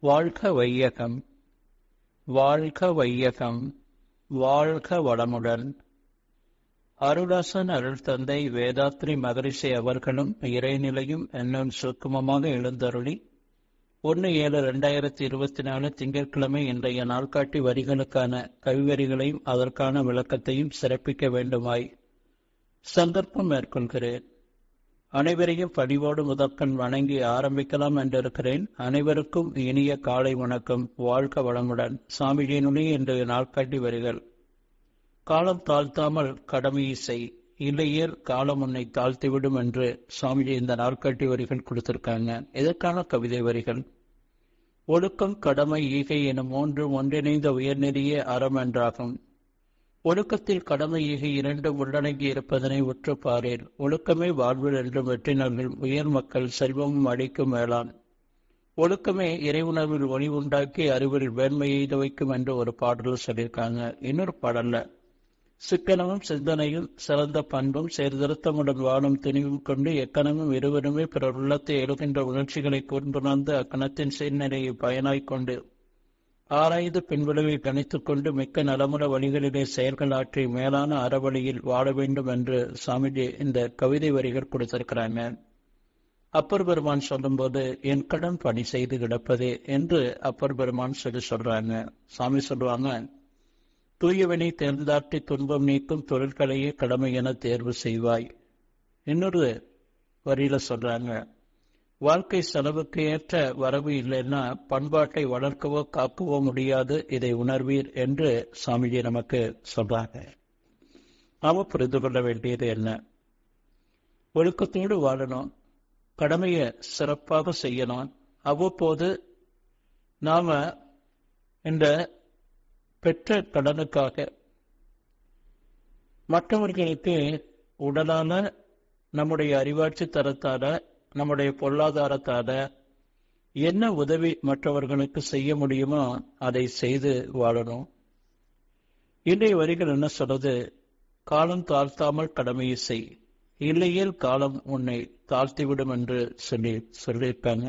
வாழ்க வையகம் வாழ்க வையகம் வாழ்க வளமுடன். அருளாசன் அருள் தந்தை வேதாத்ரி மகரிஷி அவர்களும் இறைநிலையும் என்னும் சுக்குமமாக எழுந்தருளி ஒன்று ஏழு ரெண்டாயிரத்தி இருபத்தி நாலு திங்கட்கிழமை இன்றைய நாள்காட்டி வரிகளுக்கான கவிவரிகளையும் அதற்கான விளக்கத்தையும் சிறப்பிக்க வேண்டுமாய் சந்தர்ப்பம் மேற்கொள்கிறேன். அனைவரையும் பணிவோடு முதற்கண் வணங்கி ஆரம்பிக்கலாம் என்றிருக்கிறேன். அனைவருக்கும் இனிய காலை வணக்கம். வாழ்க வளமுடன். சாமிஜியினுடைய இன்றைய நாட்காட்டி வரிகள். காலம் தாழ்த்தாமல் கடமையை செய் இல்லையேல் காலம் உன்னை தாழ்த்திவிடும் என்று சுவாமிஜி இந்த நாட்காட்டி வரிகள் கொடுத்திருக்காங்க. இதற்கான கவிதை வரிகள்? ஒழுக்கம் கடமை ஈகை எனும் மூன்று ஒன்றிணைந்த உயர்நெறிய அறம் என்றாகும். ஒழுக்கத்தில் கடமை ஈகை இரண்டும் உள்ளடங்கி இருப்பதனை உற்று பாரேன் ஒழுக்கமே வாழ்வில் என்றும் வெற்றினர்கள் உயர் மக்கள் செல்வமும் அடிக்கும் மேலான் ஒழுக்கமே இறைவுணர்வில் ஒளி உண்டாக்கி அறிவில் வேண்மையை துவைக்கும் என்று ஒரு பாடல் சொல்லியிருக்காங்க. இன்னொரு பாடல்ல சிக்கனமும் சிந்தனையும் சிறந்த பண்பும் சீர்திருத்தமுடன் வாழும் துணிவும் கொண்டு எக்கணமும் இருவருமே பிறர் உள்ளத்தை எழுகின்ற உணர்ச்சிகளை கொண்டுணர்ந்து அக்கணத்தின் சீர்நிலையை பயனாய்க் கொண்டு ஆராய்ந்து பின்விளைவில் கணித்துக் கொண்டு மிக்க நலமுற வழிகளிலே செயல்கள் ஆற்றி மேலான அறவழியில் வாழ வேண்டும் என்று சாமிஜி இந்த கவிதை வரிகள் கொடுத்திருக்கிறாங்க. அப்பர் பெருமான் சொல்லும்போது என் கடன் பணி செய்து கிடப்பதே என்று அப்பர் பெருமான் சொல்லி சொல்றாங்க. சாமி சொல்லுவாங்க தூயவனை தேர்ந்தாற்றி துன்பம் நீக்கும் தொழில்களையே கடமை என தேர்வு செய்வாய். இன்னொரு வரியில சொல்றாங்க வாழ்க்கை செலவுக்கு ஏற்ற வரவு இல்லைன்னா பண்பாட்டை வளர்க்கவோ காக்கவோ முடியாது. இதை உணர்வீர் என்று சாமிஜி நமக்கு சொல்றாங்க. நாம புரிந்து கொள்ள வேண்டியது என்ன? ஒழுக்கத்தோடு வாழணும். கடமையை சிறப்பாக செய்யணும். அவ்வப்போது நாம இந்த பெற்ற கடனுக்காக மற்றவர்களுக்கு உடலான நம்முடைய அறிவாட்சி தரத்தால நம்முடைய பொருளாதாரத்தால என்ன உதவி மற்றவர்களுக்கு செய்ய முடியுமோ அதை செய்து வாழணும். இன்றைய வரிகள் என்ன சொல்றது? காலம் தாழ்த்தாமல் கடமையை செய். இல்லையேல் காலம் உன்னை தாழ்த்திவிடும் என்று சொல்லி சொல்லியிருப்பாங்க.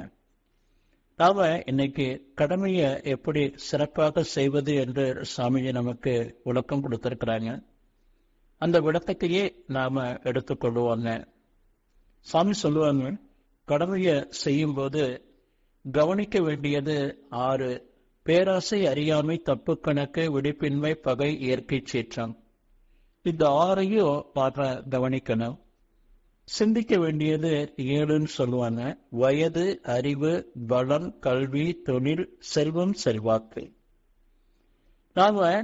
நாம இன்னைக்கு கடமையை எப்படி சிறப்பாக செய்வது என்று சாமிஜி நமக்கு விளக்கம் கொடுத்திருக்கிறாங்க. அந்த விளக்கத்தையே நாம எடுத்துக்கொள்வோங்க சாமி சொல்லுவாங்க கடமையை செய்யும் போது கவனிக்க வேண்டியது ஆறு. பேராசை அறியாமை தப்பு கணக்கு விழிப்பின்மை பகை இயற்கை சீற்றம். இந்த ஆறையும் பார கவனிக்கணும். சிந்திக்க வேண்டியது ஏழுன்னு சொல்லுவாங்க. வயது அறிவு பலம் கல்வி தொழில் செல்வம் செல்வாக்கு. நாம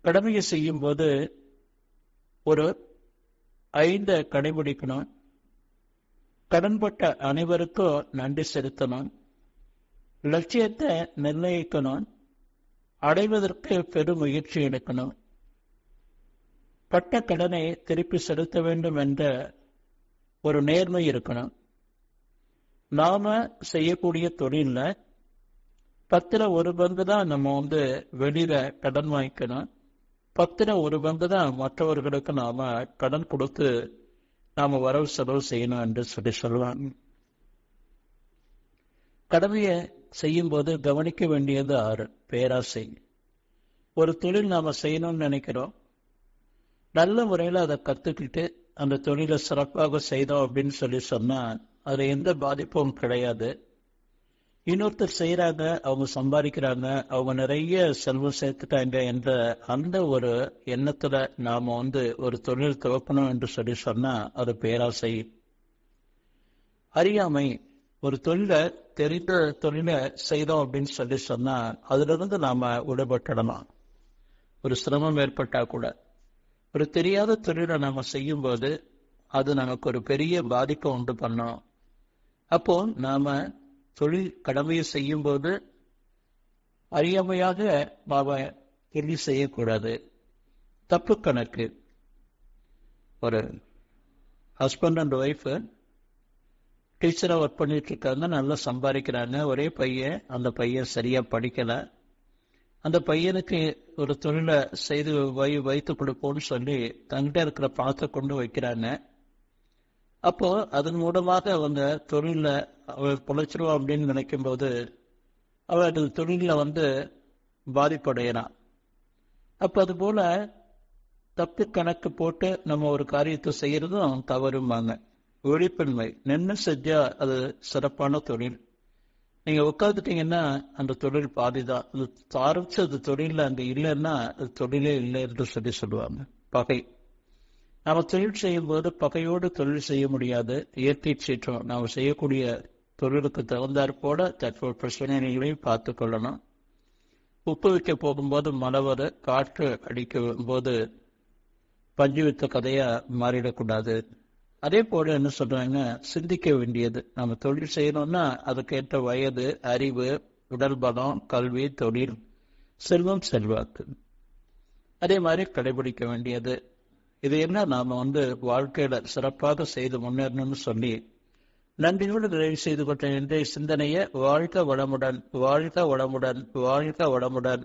கடமையை செய்யும் போது ஒரு ஐந்த கடைபிடிக்கணும். கடன்பட்ட அனைவருக்கும் நன்றி செலுத்தணும். லட்சியத்தை நிர்ணயிக்கணும். அடைவதற்கு பெரும் முயற்சி எடுக்கணும். பட்ட கடனை திருப்பி செலுத்த வேண்டும் என்ற ஒரு நேர்மை இருக்கணும். நாம செய்யக்கூடிய தொழில பத்துல ஒரு பங்கு தான் நம்ம வந்து வெளியில கடன் வாங்கிக்கணும். பத்துல ஒரு பங்கு தான் மற்றவர்களுக்கு நாம கடன் கொடுத்து நாம வரவு செலவு செய்யணும் என்று சொல்லி சொல்லுவாங்க. கடமையை செய்யும் போது கவனிக்க வேண்டியது ஆறு பேராசை. ஒரு தொழில் நாம செய்யணும்னு நினைக்கிறோம். நல்ல முறையில் அதை கத்துக்கிட்டு அந்த தொழிலை சிறப்பாக செய்தோம் அப்படின்னு சொல்லி சொன்னா அதுல எந்த பாதிப்பும் கிடையாது. இன்னொருத்தர் செய்யறாங்க அவங்க சம்பாதிக்கிறாங்க அவங்க நிறைய செல்வம் சேர்த்துட்டாங்க என்ற அந்த ஒரு எண்ணத்துல நாம வந்து ஒரு தொழில் துவக்கணும் என்று சொல்லி சொன்னா அது பேராசை அறியாமை ஒரு தொழிலை தெரிந்த தொழிலை செய்தோம் அப்படின்னு சொல்லி சொன்னால் அதிலிருந்து நாம விடுபட்டுடலாம். ஒரு சிரமம் ஏற்பட்டா கூட. ஒரு தெரியாத தொழிலை நாம செய்யும்போது அது நமக்கு ஒரு பெரிய பாதிப்பை உண்டு பண்ணோம். அப்போ நாம தொழில் கடமையை செய்யும்போது அறியாமையாக நாம கேள்வி செய்யக்கூடாது. தப்பு கணக்கு. ஒரு ஹஸ்பண்ட் அண்ட் ஒய்ஃபு டீச்சராக ஒர்க் பண்ணிட்டு இருக்காங்க நல்லா சம்பாதிக்கிறாங்க. ஒரே பையன் அந்த பையன் சரியா படிக்கல. அந்த பையனுக்கு ஒரு தொழிலை செய்து வை வைத்து கொடுப்போம்னு சொல்லி தங்கிட்ட இருக்கிற பணத்தை கொண்டு வைக்கிறாங்க. அப்போ அதன் மூலமாக அவங்க தொழில அவர் பொழைச்சிருவோம் அப்படின்னு நினைக்கும் போது அவர்கள் தொழில வந்து பாதிப்படையலாம் அப்ப அது போல தப்பு கணக்கு போட்டு நம்ம ஒரு காரியத்தை செய்யறதும் தவறுமாங்க ஒழிப்பின்மை. நின்று செஞ்சா அது சிறப்பான தொழில். நீங்க உட்காந்துட்டீங்கன்னா அந்த தொழில் பாதிதான் அது ஆரம்பிச்சு அது தொழில அங்க இல்லைன்னா அது தொழிலே இல்லை என்று சொல்லி சொல்லுவாங்க. பகை. நாம தொழில் செய்யும் போது பகையோடு தொழில் செய்ய முடியாது. இயற்கை சீற்றம் நாம் செய்யக்கூடிய தொழிலுக்கு தகுந்தாற் போல தற்போது பிரச்சனைகளையும் பார்த்து கொள்ளணும். உப்பு வைக்க போகும்போது மலவர் காற்று அடிக்கும் போது பஞ்சு வித்த கதையா மாறிடக்கூடாது. அதே போல என்ன சொல்றாங்க? சிந்திக்க வேண்டியது. நம்ம தொழில் செய்யணும்னா அதுக்கேற்ற வயது அறிவு உடல் பலம் கல்வி தொழில் செல்வம் செல்வாக்கு. அதே மாதிரி கடைபிடிக்க வேண்டியது. இது என்ன? நாம வந்து வாழ்க்கையில சிறப்பாக செய்து முன்னேறணும்னு சொல்லி நன்றியோடு நிறைவு செய்து கொண்ட இன்றைய சிந்தனையை வாழ்க வளமுடன் வாழ்க வளமுடன் வாழ்க வளமுடன்.